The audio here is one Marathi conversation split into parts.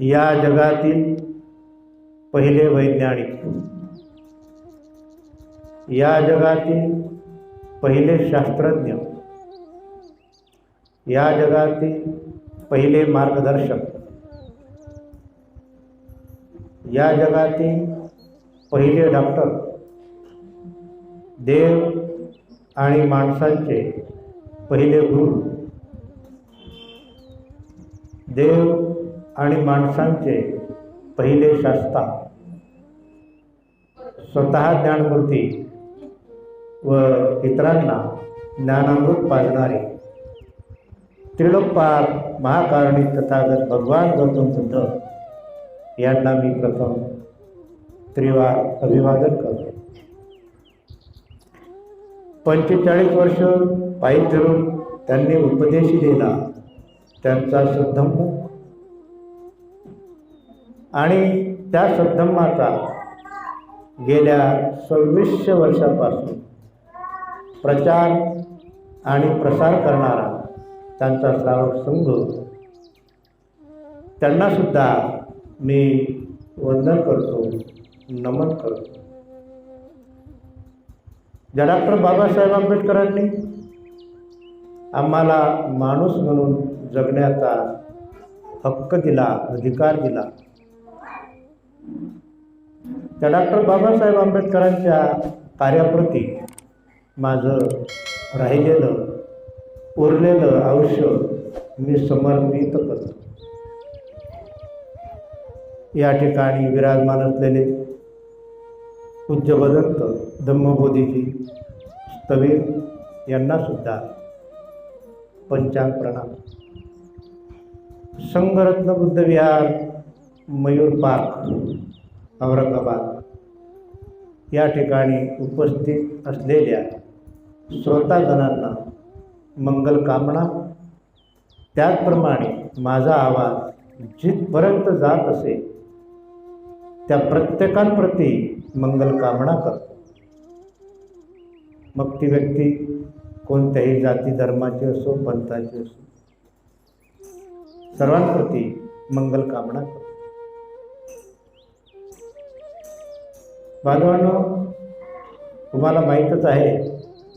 या जगातील पहिले वैज्ञानिक. या जगातील पहिले शास्त्रज्ञ. या जगातील पहिले मार्गदर्शक. या जगातील पहिले डॉक्टर. देव आणि माणसांचे पहिले गुरु. देव आणि माणसांचे पहिले शास्ता. स्वतः ज्ञानमूर्ती व इतरांना ज्ञानामृत पाजणारे. त्रिलोकपाल महाकारणी तथागत भगवान गौतम बुद्ध यांना मी प्रथम त्रिवार अभिवादन करतो. पंचेचाळीस वर्ष पायी धरून त्यांनी उपदेश दिला. त्यांचा शुद्धंभ आणि त्या सद्धम्माचा गेल्या सव्वीसशे वर्षापासून प्रचार आणि प्रसार करणारा त्यांचा श्रावक संघ. त्यांनासुद्धा मी वंदन करतो नमन करतो. ज्या डॉक्टर बाबासाहेब आंबेडकरांनी आम्हाला माणूस म्हणून जगण्याचा हक्क दिला अधिकार दिला त्या डॉक्टर बाबासाहेब आंबेडकरांच्या कार्याप्रती माझं राहिलेलं उरलेलं आयुष्य मी समर्पित करतो. या ठिकाणी विराजमान असलेले पूज्य भदंत धम्मबोधीजी स्थवीर यांनासुद्धा पंचांग प्रणाम संघरत्न बुद्धविहार मयूर पार्क. औरंगाबाद. या ठिकाणी उपस्थित असलेल्या श्रोतागणांना मंगलकामना त्याचप्रमाणे माझा आवाज जिथपर्यंत जात असेल त्या प्रत्येकांप्रती मंगलकामना करतो. मग ती व्यक्ती कोणत्याही जाती धर्माची असो पंथाची असो सर्वांप्रती मंगलकामना करतो. बांधवांनो तुम्हाला माहीतच आहे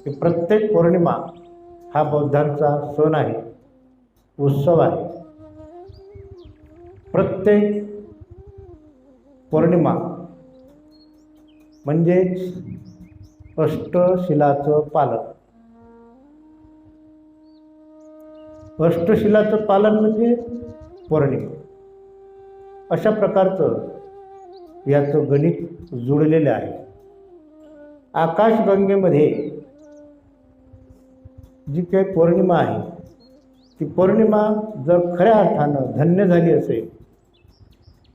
की प्रत्येक पौर्णिमा हा बौद्धांचा सण आहे उत्सव आहे. प्रत्येक पौर्णिमा म्हणजेच अष्टशिलाचं पालन. अष्टशिलाचं पालन म्हणजे पौर्णिमा. अशा प्रकारचं याचं गणित जुळलेलं आहे. आकाशगंगेमध्ये जी काही पौर्णिमा आहे ती पौर्णिमा जर खऱ्या अर्थानं धन्य झाली असेल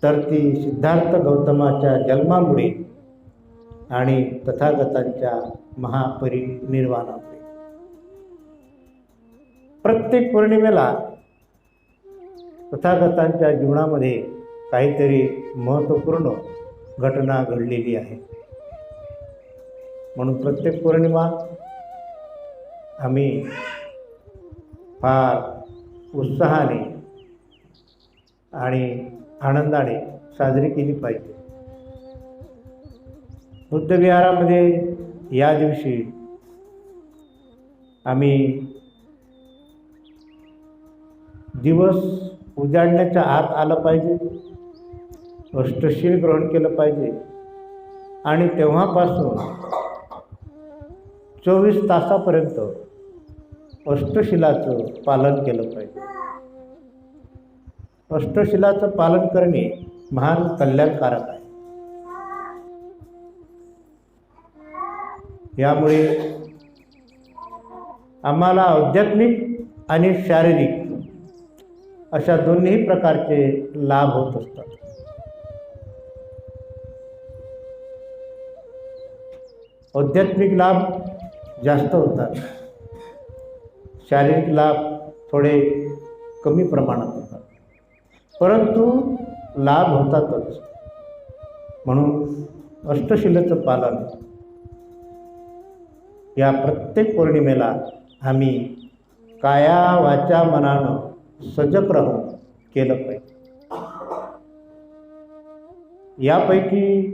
तर ती सिद्धार्थ गौतमाच्या जन्मामुळे आणि तथागतांच्या महापरिनिर्वाणामुळे. प्रत्येक पौर्णिमेला तथागतांच्या जीवनामध्ये काहीतरी महत्त्वपूर्ण घटना घडलेली आहे. म्हणून प्रत्येक पौर्णिमा आम्ही फार उत्साहाने आणि आनंदाने साजरी केली पाहिजे. बुद्धविहारामध्ये या दिवशी आम्ही दिवस उजाडण्याच्या आत आलं पाहिजे. अष्टशील ग्रहण केलं पाहिजे. आणि तेव्हापासून चोवीस तासापर्यंत अष्टशिलाचं पालन केलं पाहिजे. अष्टशिलाचं पालन करणे महान कल्याणकारक आहे. यामुळे आम्हाला आध्यात्मिक आणि शारीरिक अशा दोन्ही प्रकारचे लाभ होत असतात. आध्यात्मिक लाभ जास्त होतात. शारीरिक लाभ थोडे कमी प्रमाणात होतात. परंतु लाभ होतातच. म्हणून अष्टशिलेचं पालन या प्रत्येक पौर्णिमेला आम्ही काया वाचा मनानं सजग राहून केलं पाहिजे. यापैकी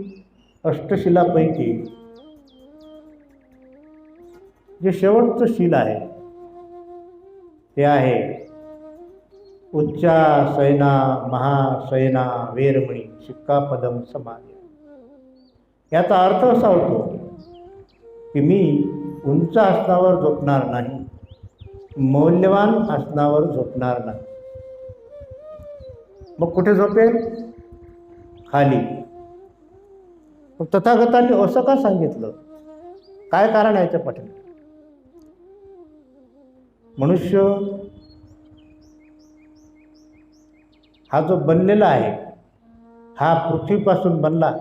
अष्टशिलापैकी जे शेवटचं शील आहे ते आहे उच्चा सैना महासैना वेरमणी शिक्कापदम समाज याचा अर्थ असा होतो की मी उंच आसनावर झोपणार नाही मौल्यवान आसनावर झोपणार नाही. मग कुठे झोपेल? खाली. मग तथागतांनी असं का सांगितलं? काय कारण आहे याच्या पाठीमागे मनुष्य हा जो बनलेला आहे हा पृथ्वीपासून बनला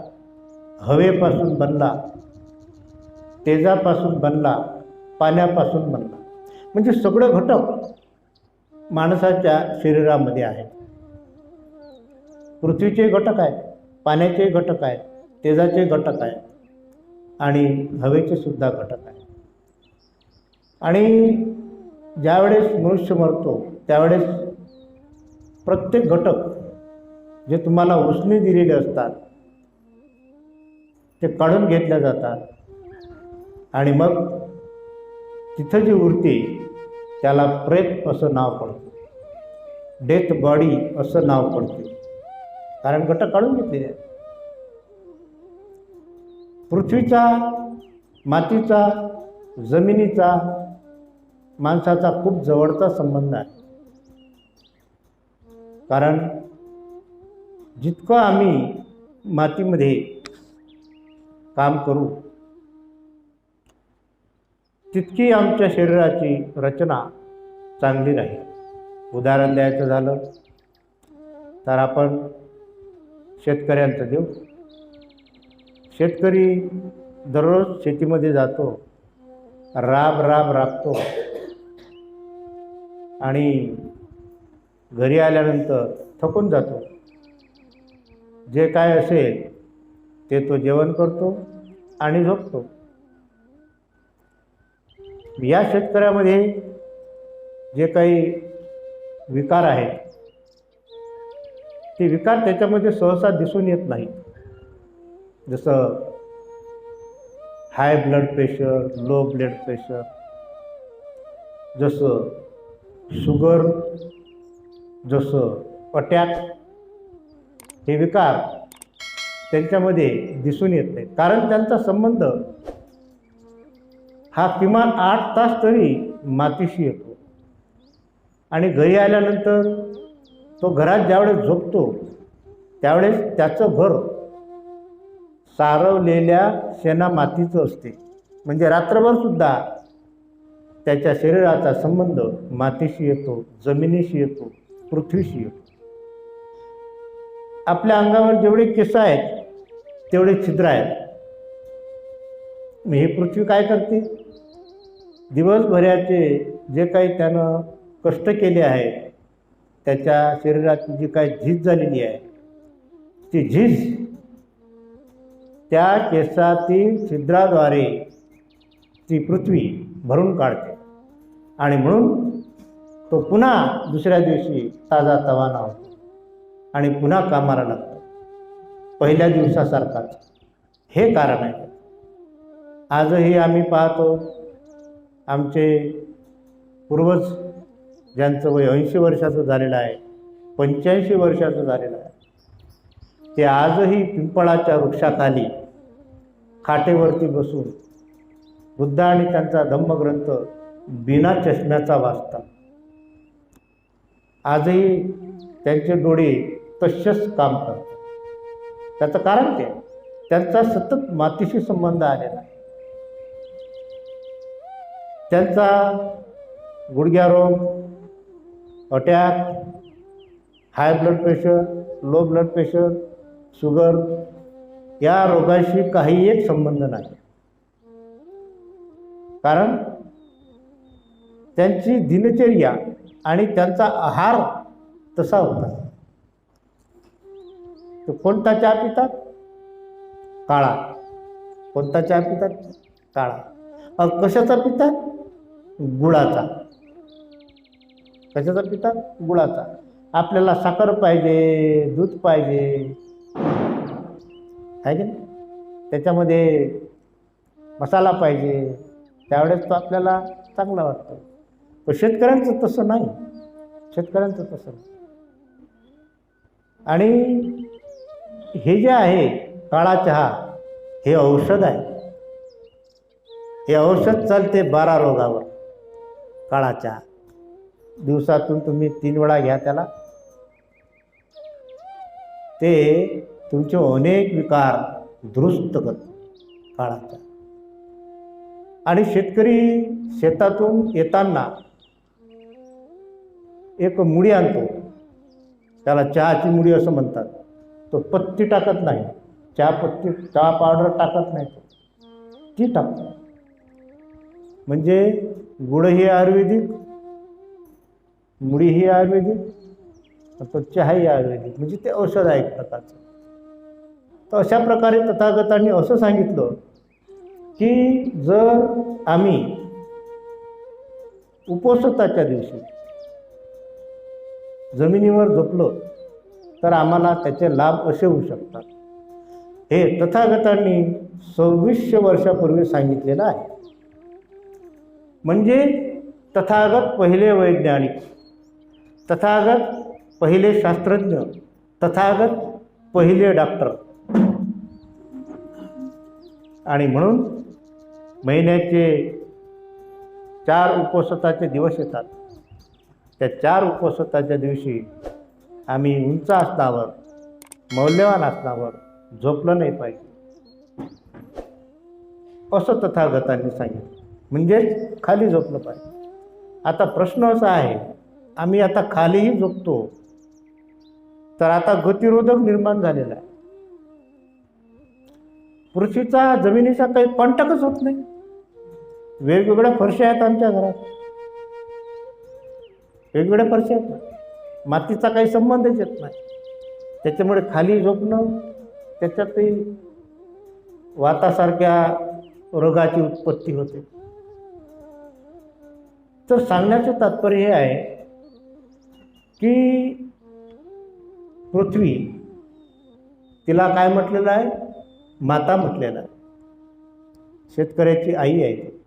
हवेपासून बनला तेजापासून बनला पाण्यापासून बनला. म्हणजे सगळं घटक माणसाच्या शरीरामध्ये आहेत पृथ्वीचे घटक आहेत पाण्याचे घटक आहेत तेजाचे घटक आहेत आणि हवेचे सुद्धा घटक आहेत. आणि ज्यावेळेस मनुष्य मरतो त्यावेळेस प्रत्येक घटक जे तुम्हाला उसने दिलेले असतात ते काढून घेतल्या जातात. आणि मग तिथं जी उरते त्याला प्रेत असं नाव पडतं. डेथ बॉडी असं नाव पडते. कारण घटक काढून घेतलेले आहेत. पृथ्वीचा मातीचा जमिनीचा माणसाचा खूप जवळचा संबंध आहे. कारण जितकं आम्ही मातीमध्ये काम करू तितकी आमच्या शरीराची रचना चांगली राहील. उदाहरण द्यायचं झालं तर आपण शेतकऱ्यांचं देऊ. शेतकरी दररोज शेतीमध्ये जातो राब राब राबतो. आणि घरी आल्यानंतर थकून जातो. जे काय असेल ते तो जेवण करतो आणि झोपतो. या शेतकऱ्यामध्ये जे काही विकार आहेत ते विकार त्याच्यामध्ये सहसा दिसून येत नाही. जसं high blood pressure low blood pressure जसं शुगर जसं अटॅक हे विकार त्यांच्यामध्ये दिसून येत नाही कारण त्यांचा संबंध हा किमान आठ तास तरी मातीशी येतो. आणि घरी आल्यानंतर तो घरात ज्यावेळेस झोपतो त्यावेळेस त्याचं घर सारवलेल्या शेणा मातीचं असते. म्हणजे रात्रभरसुद्धा त्याच्या शरीराचा संबंध मातीशी येतो जमिनीशी येतो पृथ्वीशी येतो. आपल्या अंगावर जेवढे केस आहेत तेवढे छिद्र आहेत. मी ही पृथ्वी काय करते? दिवसभराचे जे काही त्यानं कष्ट केले आहेत त्याच्या शरीराची जी काही झीज झालेली आहे ती झीज त्या केसातील छिद्राद्वारे ती पृथ्वी भरून काढते. आणि म्हणून तो पुन्हा दुसऱ्या दिवशी ताजा तवाना होतो आणि पुन्हा कामाला लागतो. पहिल्या दिवसासारखाच हे कारण आहे. आजही आम्ही पाहतो आमचे पूर्वज ज्यांचं वय ऐंशी वर्षाचं झालेलं आहे पंच्याऐंशी वर्षाचं झालेलं आहे ते आजही पिंपळाच्या वृक्षाखाली खाटेवरती बसून बुद्ध आणि त्यांचा धम्मग्रंथ बिना चष्म्याचा वाचतात आजही त्यांचे डोळे तसेच काम करतात. त्याचं कारण ते त्यांचा सतत मातीशी संबंध आलेला आहे. त्यांचा गुडघ्या रोग attack high blood pressure low blood pressure sugar या रोगाशी काही एक संबंध नाही. कारण त्यांची दिनचर्या आणि त्यांचा आहार तसा होता. तो कोणता चहा पितात? काळा. कोणता चहा पितात? काळा. अ, कशाचा पितात? गुळाचा. कशाचा पितात? गुळाचा. आपल्याला साखर पाहिजे दूध पाहिजे. आहे की नाही? त्याच्यामध्ये मसाला पाहिजे. त्यावेळेस तो आपल्याला चांगला वाटतो. पण शेतकऱ्यांचं तसं नाही. शेतकऱ्यांचं तसं नाही. आणि हे जे आहे काळा चहा हे औषध आहे. हे औषध चालते बारा रोगावर. काळा चहा. दिवसातून तुम्ही तीन वेळा घ्या त्याला. ते तुमचे अनेक विकार दुरुस्त करतो काळा चहा. आणि शेतकरी शेतातून येताना एक मुडी आणतो. त्याला चहाची मुडी असं म्हणतात. तो पत्ती टाकत नाही. चहा पत्ती चहा पावडर टाकत नाही. तो ती टाकतो. म्हणजे गुळ ही आयुर्वेदिक मुडी ही आयुर्वेदिक तो चहाही आयुर्वेदिक. म्हणजे ते औषध आहे एक प्रकारचं. तर अशा प्रकारे तथागतांनी असं सांगितलं की जर आम्ही उपोषताच्या दिवशी जमिनीवर झोपलो तर आम्हाला त्याचे लाभ असे होऊ शकतात. हे तथागतांनी सव्वीसशे वर्षापूर्वी सांगितलेलं आहे. म्हणजे तथागत पहिले वैज्ञानिक तथागत पहिले शास्त्रज्ञ तथागत पहिले डॉक्टर. आणि म्हणून महिन्याचे चार उपवासाचे दिवस येतात. त्या चार उपवासाच्या दिवशी आम्ही उंच असण्यावर मौल्यवान असण्यावर झोपलं नाही पाहिजे. असं तथागतांनी सांगितलं. म्हणजेच खाली झोपलं पाहिजे. आता प्रश्न असा आहे आम्ही आता खालीही झोपतो. तर आता गतिरोधक निर्माण झालेला आहे. पृथ्वीचा जमिनीचा काही कॉन्टॅक्टच होत नाही. वेगवेगळ्या फरशा आहेत आमच्या घरात. वेगवेगळ्या फरशा आहेत ना. मातीचा काही संबंधच येत नाही. त्याच्यामुळे खाली झोपणं त्याच्यातही वातासारख्या रोगाची उत्पत्ती होते. तर सांगण्याचं तात्पर्य हे आहे की पृथ्वी तिला काय म्हटलेलं आहे? माता म्हटलेलं आहे. शेतकऱ्याची आई आहे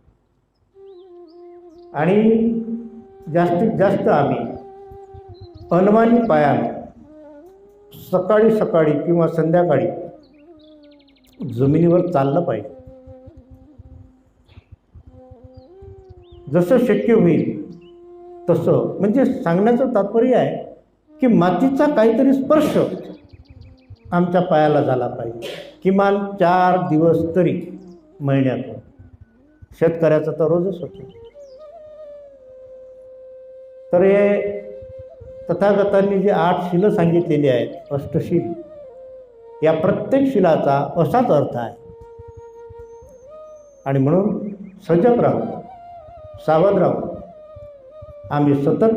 आणि जास्तीत जास्त आम्ही अनवाणी पायाने सकाळी सकाळी किंवा संध्याकाळी जमिनीवर चाललं पाहिजे. जसं शक्य होईल तसं म्हणजे सांगण्याचं तात्पर्य आहे की मातीचा काहीतरी स्पर्श आमच्या पायाला झाला पाहिजे. किमान चार दिवस तरी महिन्यातून. शेतकऱ्याचं तर रोजच होतं. तर हे तथागतांनी जे आठ शिलं सांगितलेली आहेत अष्टशील या प्रत्येक शिलाचा असाच अर्थ आहे. आणि म्हणून सजग राहू सावध राहू आम्ही सतत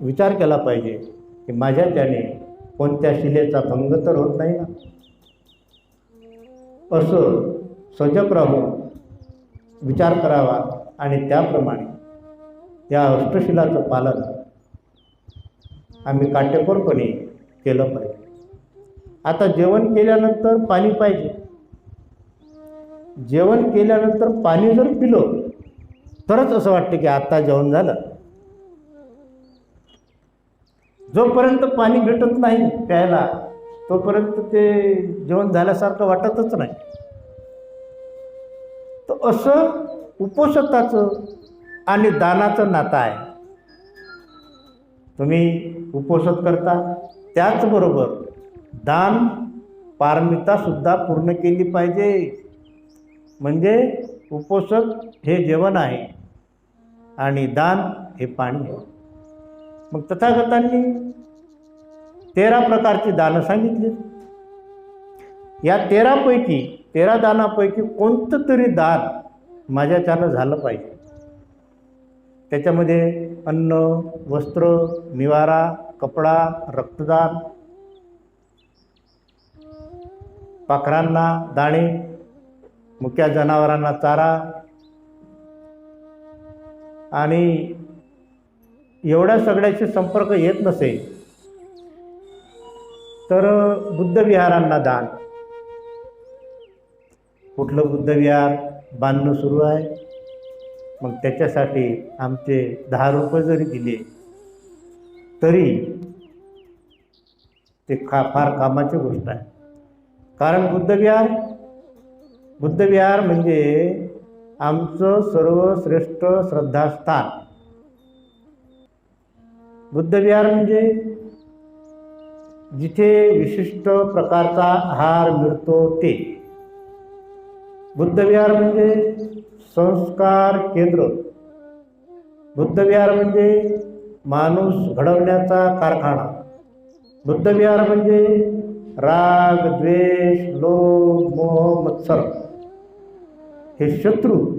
विचार केला पाहिजे की माझ्या त्याने कोणत्या शिलेचा भंग तर होत नाही ना? असं सजग राहून विचार करावा आणि त्याप्रमाणे या अष्टशिलाचं पालन आम्ही काटेकोरपणे केलं पाहिजे. आता जेवण केल्यानंतर पाणी पाहिजे. जेवण केल्यानंतर पाणी जर पिलं तरच असं वाटतं की आता जेवण झालं. जोपर्यंत पाणी भेटत नाही प्यायला तोपर्यंत ते जेवण झाल्यासारखं वाटतच नाही. तर असं उपोषताचं आणि दानाचं नातं आहे. तुम्ही उपोषण करता. त्याचबरोबर दान पारमितासुद्धा पूर्ण केली पाहिजे. म्हणजे उपोषण हे जेवण आहे आणि दान हे पाणी आहे. मग तथागतांनी तेरा प्रकारची दानं सांगितली. या तेरापैकी तेरा दानापैकी कोणतं तरी दान माझ्याच्यानं झालं पाहिजे. त्याच्यामध्ये अन्न वस्त्र निवारा कपडा रक्तदान पाखरांना दाणे मुक्या जनावरांना चारा आणि एवढ्या सगळ्याशी संपर्क येत नसेल तर बुद्धविहारांना दान. कुठलं बुद्धविहार बांधणं सुरू आहे? मग त्याच्यासाठी आमचे दहा रुपये जरी दिले तरी ते खा फार कामाची गोष्ट आहे. कारण बुद्धविहार बुद्धविहार म्हणजे आमचं सर्वश्रेष्ठ श्रद्धास्थान. बुद्धविहार म्हणजे जिथे विशिष्ट प्रकारचा आहार मिळतो ते. बुद्धविहार म्हणजे संस्कार केंद्र. बुद्धविहार म्हणजे माणूस घडवण्याचा कारखाना. बुद्धविहार म्हणजे राग द्वेष लोभ मोह मत्सर. हे शत्रू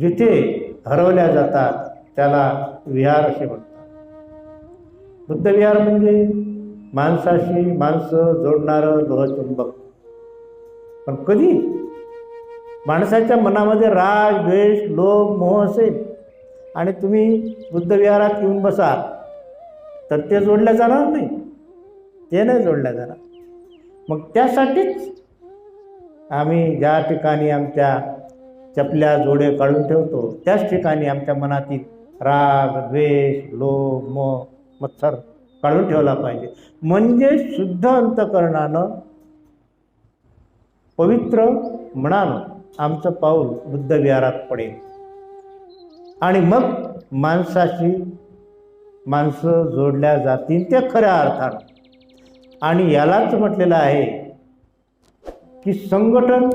जिथे हरवल्या जातात त्याला विहार असे म्हणतात. बुद्धविहार म्हणजे माणसाशी माणसं जोडणारं लोहचुंबक. पण कधी माणसाच्या मनामध्ये राग द्वेष लोभ मोह असेल आणि तुम्ही बुद्धविहारात येऊन बसाल तर ते जोडल्या जाणार नाही. ते नाही जोडल्या जाणार. मग त्यासाठीच आम्ही ज्या ठिकाणी आमच्या चपल्या जोडे काढून ठेवतो त्याच ठिकाणी आमच्या मनातील राग द्वेष लोभ मोह मत्सर काढून ठेवला पाहिजे. म्हणजे शुद्ध अंतकरणानं पवित्र म्हणानं आमचं पाऊल बुद्धविहारात पडेल. आणि मग माणसाशी माणसं जोडल्या जातील त्या खऱ्या अर्थानं. आणि यालाच म्हटलेलं आहे की संघटन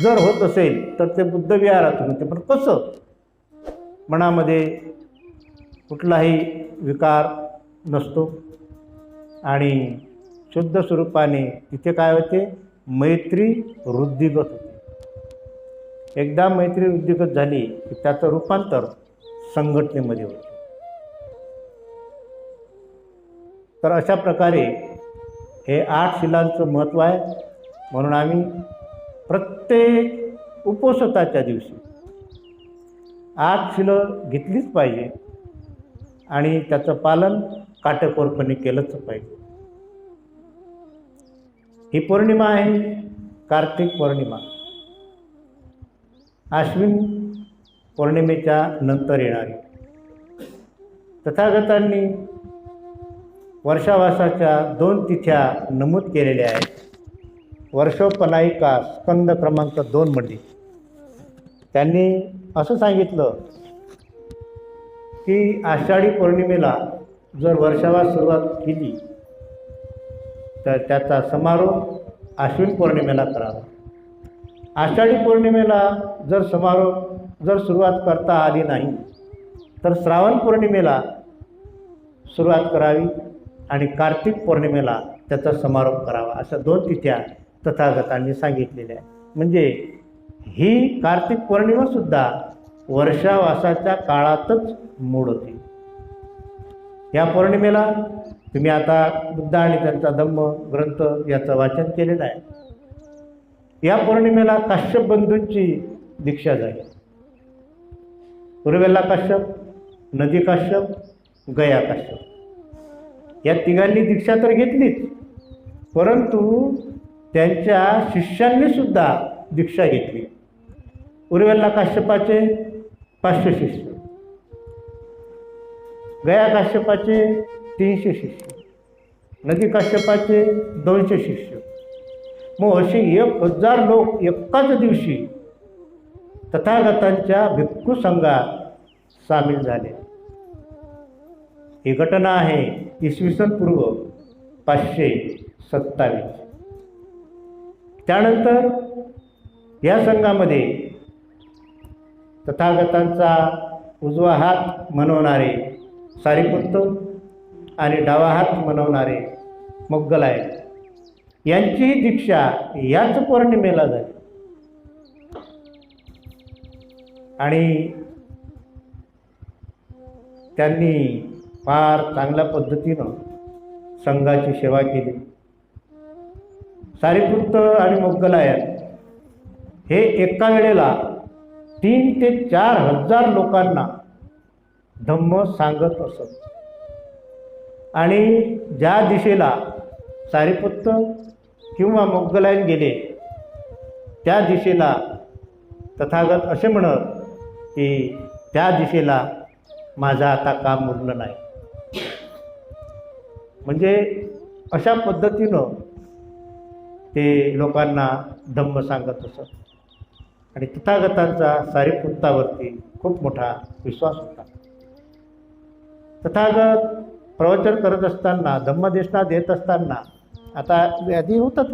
जर होत असेल तर ते बुद्धविहारातून होते. पण कसं? मनामध्ये कुठलाही विकार नसतो. आणि शुद्ध स्वरूपाने तिथे काय होते? मैत्री वृद्धिगत होते. एकदा मैत्री उद्योगत झाली की त्याचं रूपांतर संघटनेमध्ये होते. तर अशा प्रकारे हे आठ शिलांचं महत्त्व आहे. म्हणून आम्ही प्रत्येक उपोषताच्या दिवशी आठ शिलं घेतलीच पाहिजे आणि त्याचं पालन काटेकोरपणे केलंच पाहिजे. ही पौर्णिमा आहे कार्तिक पौर्णिमा. आश्विन पौर्णिमेच्या नंतर येणारी. तथागतांनी वर्षावासाच्या दोन तिथ्या नमूद केलेल्या आहेत. वर्षोपनायिका स्कंद क्रमांक दोनमध्ये त्यांनी असं सांगितलं की आषाढी पौर्णिमेला जर वर्षावास सुरुवात केली तर त्याचा समारोप आश्विन पौर्णिमेला करावा. आषाढी पौर्णिमेला जर समारोप जर सुरुवात करता आली नाही तर श्रावण पौर्णिमेला सुरुवात करावी आणि कार्तिक पौर्णिमेला त्याचा समारोप करावा अशा दोन तिथ्या तथागतांनी सांगितलेल्या आहेत. म्हणजे ही कार्तिक पौर्णिमासुद्धा वर्षावासाच्या काळातच मोड होती. या पौर्णिमेला तुम्ही आता बुद्ध आणि त्यांचा धम्म ग्रंथ याचं वाचन केलेलं आहे. या पौर्णिमेला काश्यप बंधूंची दीक्षा झाली. पूर्वेला काश्यप नदी काश्यप गया काश्यप. या तिघांनी दीक्षा तर घेतलीच परंतु त्यांच्या शिष्यांनी सुद्धा दीक्षा घेतली. उर्वेला काश्यपाचे पाचशे शिष्य. गया काश्यपाचे तीनशे शिष्य. नदी काश्यपाचे दोनशे शिष्य. मग असे एक हजार लोक एकाच दिवशी तथागतांच्या भिक्खू संघात सामील झाले. ही घटना आहे इसवी सन पूर्व पाचशे सत्तावीस. त्यानंतर या संघामध्ये तथागतांचा उजवा हात मनवणारे सारीपुत्त आणि डावा हात मनवणारे मोग्गल आहेत यांचीही दीक्षा याच पौर्णिमेला झाली. आणि त्यांनी फार चांगल्या पद्धतीनं संघाची सेवा केली. सारीपुत्त आणि मोगलायन हे एका वेळेला तीन ते चार हजार लोकांना धम्म सांगत असत. आणि ज्या दिशेला सारीपुत्त किंवा मोगलायन गेले त्या दिशेला तथागत असे म्हणत की त्या दिशेला माझं आता काम उरलं नाही. म्हणजे अशा पद्धतीनं ते लोकांना धम्म सांगत असत. आणि तथागतांचा सारीपुत्तावरती खूप मोठा विश्वास होता. तथागत प्रवचन करत असताना धम्मदेशना देत असताना आता व्याधी होतात.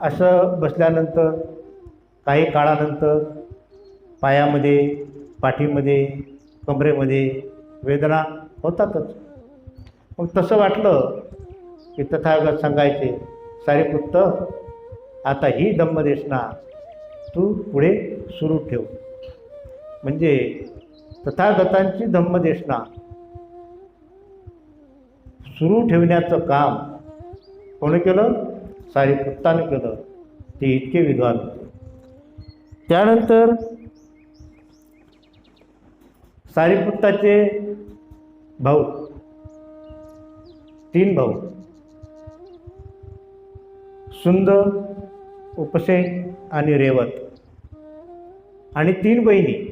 असं बसल्यानंतर काही काळानंतर पायामध्ये पाठीमध्ये कमरेमध्ये वेदना होतातच. मग तसं वाटलं की तथागत सांगायचे सारीपुत्त आता ही धम्मदेशना तू पुढे सुरू ठेव. म्हणजे तथागतांची धम्मदेशना सुरू ठेवण्याचं काम कोणी केलं? सारीपुत्ताने केलं. ते इतके विद्वान होते. त्यानंतर सारीपुत्ताचे भाऊ तीन भाऊ सुंद उपसेन आणि रेवत आणि तीन बहिणी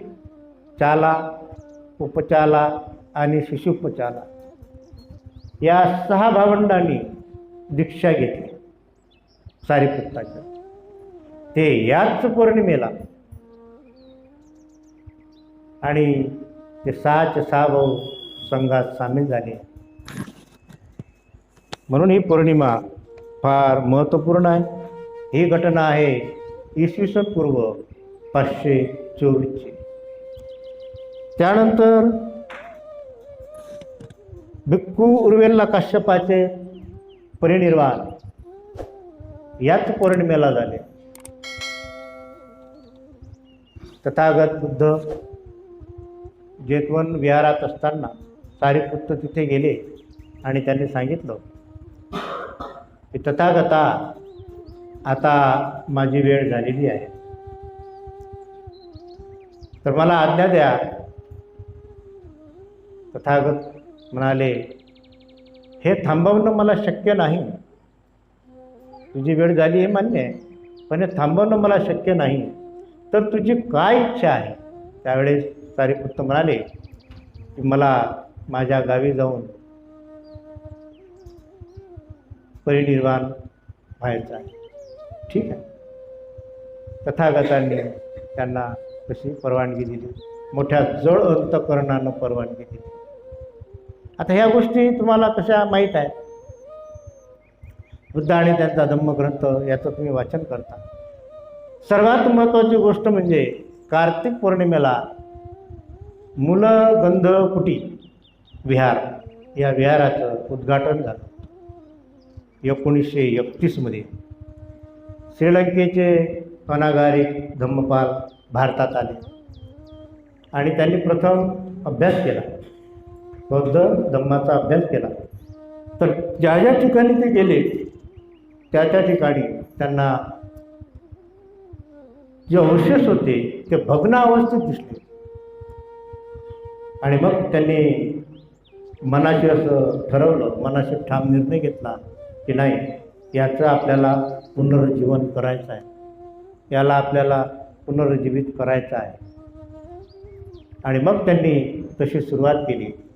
चाला उपचाला आणि शिशुपचाला. या सहा भावंडांनी दीक्षा घेतली. सारीपुत्ताच्या ते याच पौर्णिमेला आणि ते सहाचे सहा भाऊ संघात सामील झाले. म्हणून ही पौर्णिमा फार महत्त्वपूर्ण आहे. ही घटना आहे इसवी सन पूर्व पाचशे चोवीसची. त्यानंतर भिक्खू उर्वेलला काश्यपाचे परिनिर्वाण. याच पौर्णिमेला झाले. तथागत बुद्ध जेतवन विहारात असताना सारीपुत्र तिथे गेले आणि त्यांनी सांगितलं की तथागता आता माझी वेळ झालेली आहे. तर मला आज्ञा द्या. तथागत म्हणाले हे थांबवणं मला शक्य नाही. तुझी वेळ झाली हे मान्य आहे पण हे थांबवणं मला शक्य नाही. तर तुझी काय इच्छा आहे? त्यावेळेस सारीपुत्त म्हणाले की मला माझ्या गावी जाऊन परिनिर्वाण व्हायचं आहे. ठीक आहे. तथागतांनी त्यांना कशी परवानगी दिली. मोठ्या जड अंतकरणानं परवानगी दिली. आता ह्या गोष्टी तुम्हाला कशा माहीत आहेत? बुद्ध आणि त्यांचा धम्मग्रंथ याचं तुम्ही वाचन करता. सर्वात महत्त्वाची गोष्ट म्हणजे कार्तिक पौर्णिमेला मुलं कुटी विहार या विहाराचं उद्घाटन झालं. एकोणीसशे एकतीसमध्ये श्रीलंकेचे अनागारिक धम्मपाल भारतात आले आणि त्यांनी प्रथम अभ्यास केला. बौद्ध धम्माचा अभ्यास केला. तर ज्या ज्या ठिकाणी ते गेले त्या त्या ठिकाणी त्यांना जे अवशेष होते ते भग्न अवस्थेत दिसले. आणि मग त्यांनी मनाशी असं ठरवलं मनाशी ठाम निर्णय घेतला की नाही याचं आपल्याला पुनरुज्जीवन करायचं आहे. याला आपल्याला पुनरुज्जीवित करायचं आहे. आणि मग त्यांनी तशी सुरुवात केली.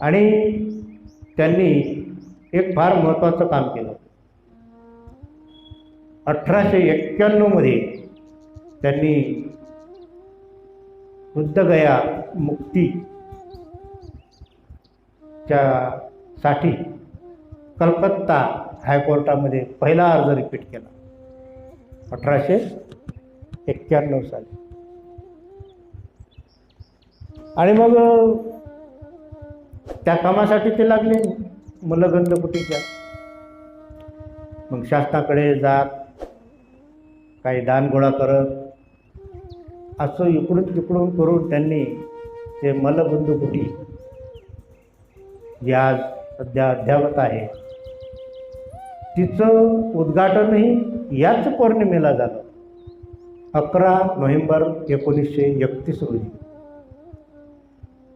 आणि त्यांनी एक फार महत्त्वाचं काम केलं. अठराशे एक्क्याण्णवमध्ये त्यांनी बुद्धगया मुक्तीच्या साठी कलकत्ता हायकोर्टामध्ये पहिला अर्ज रिपीट केला. अठराशे एक्क्याण्णव साली. आणि मग त्या कामासाठी ते लागले. मलगंध गंधकुटीच्या मग शासनाकडे जात. काही दान गोळा करत. असं इकडून तिकडून करून त्यांनी ते मलबंधू कुटी जी आज सध्या अद्यावत आहे. तिचं उद्घाटनही याच पौर्णिमेला झालं. अकरा नोव्हेंबर एकोणीसशे एकतीस रोजी.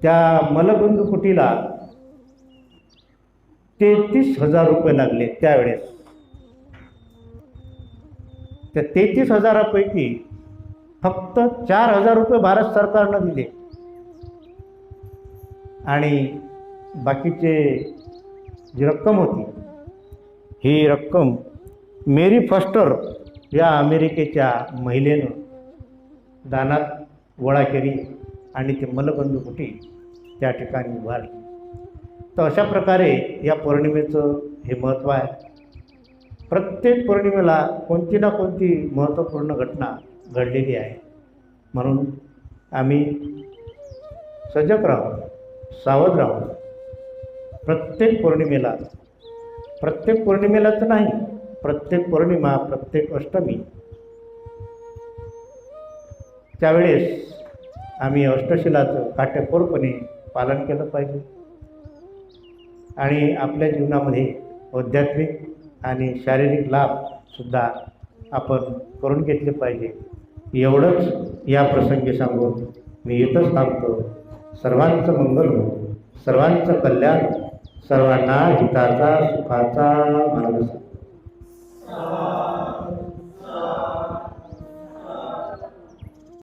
त्या मलबंधू कुटीला तेहतीस हजार रुपये लागले त्यावेळेस. त्या तेहतीस हजारापैकी फक्त चार हजार रुपये भारत सरकारनं दिले. आणि बाकीचे जी रक्कम होती ही रक्कम मेरी फस्टर या अमेरिकेच्या महिलेनं दानात गोळा केली आणि ते मलबंधुकुटी त्या ठिकाणी उभारली तर अशा प्रकारे या पौर्णिमेचं हे महत्त्व आहे. प्रत्येक पौर्णिमेला कोणती ना कोणती महत्त्वपूर्ण घटना घडलेली आहे. म्हणून आम्ही सजग राहून सावध राहून प्रत्येक पौर्णिमेला प्रत्येक पौर्णिमेलाच नाही प्रत्येक पौर्णिमा प्रत्येक अष्टमी त्यावेळेस आम्ही अष्टशिलाचं काटेकोरपणे पालन केलं पाहिजे. आणि आपल्या जीवनामध्ये आध्यात्मिक आणि शारीरिक लाभसुद्धा आपण करून घेतले पाहिजे. एवढंच या प्रसंगी सांगून मी इथंच थांबतो. सर्वांचं मंगल हो. सर्वांचं कल्याण. सर्वांना हिताचा सुखाचा मार्ग सांग.